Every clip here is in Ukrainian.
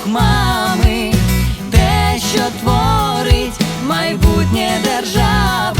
Цілунок мами, те, що творить майбутнє держави.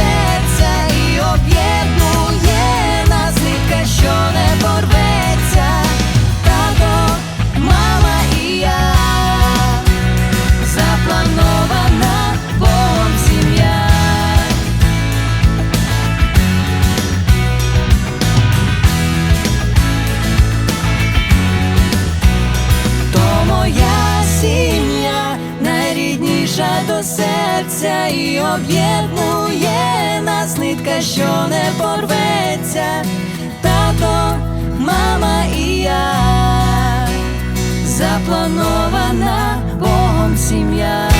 зветься і об'єднує нас нитка, що не порветься, тато, мама і я запланована Богом сім'я.